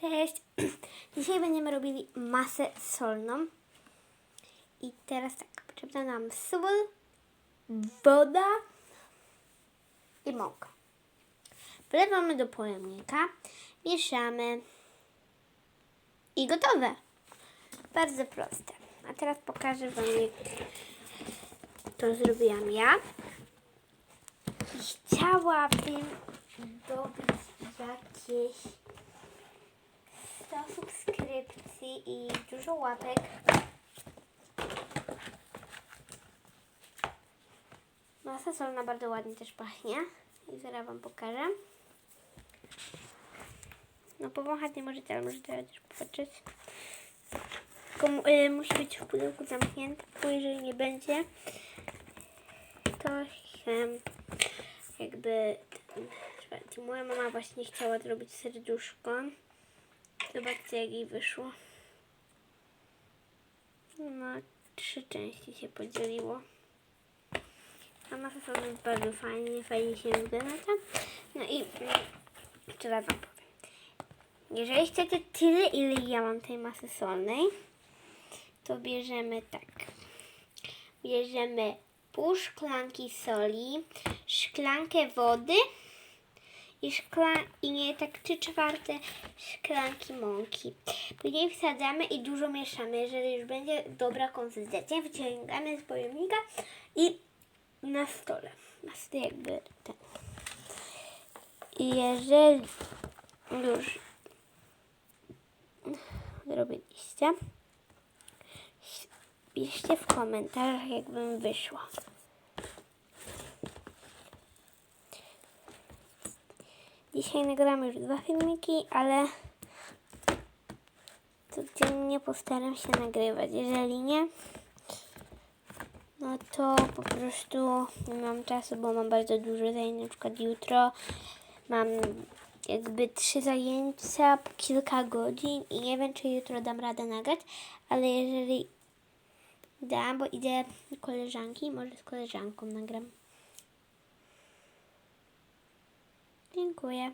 Cześć! Dzisiaj będziemy robili masę solną. I teraz tak, potrzebna nam sól, woda i mąka. Wlewamy do pojemnika, mieszamy i gotowe. Bardzo proste. A teraz pokażę Wam, jak to zrobiłam ja. I chciałabym dobić jakieś 100 subskrypcji i dużo łapek. Masa solna bardzo ładnie też pachnie. I zaraz Wam pokażę. No powąchać nie możecie, ale możecie też popatrzeć. Tylko y, musi być w pudełku zamknięte, bo jeżeli nie będzie, to em, jakby moja mama właśnie chciała zrobić serduszko. Zobaczcie jak jej wyszło. No, trzy części się podzieliło. A masa jest bardzo fajnie, fajnie się wygląda. No i mm, jeszcze raz wam powiem. Jeżeli chcecie tyle, ile ja mam tej masy solnej, to bierzemy tak. Bierzemy pół szklanki soli, szklankę wody i, szkla, i nie tak trzy czwarte szklanki mąki. Później wsadzamy i dużo mieszamy. Jeżeli już będzie dobra konsystencja, wyciągamy z pojemnika i na stole. Na stole jakby ten. I jeżeli już zrobiliście, piszcie w komentarzach, jakbym wyszła. Dzisiaj nagramy już dwa filmiki, ale codziennie postaram się nagrywać. Jeżeli nie, no to po prostu nie mam czasu, bo mam bardzo dużo zajęć. Na przykład jutro mam jakby trzy zajęcia po kilka godzin i nie wiem, czy jutro dam radę nagrać, ale jeżeli dam, bo idę do koleżanki, może z koleżanką nagram. Dziękuję.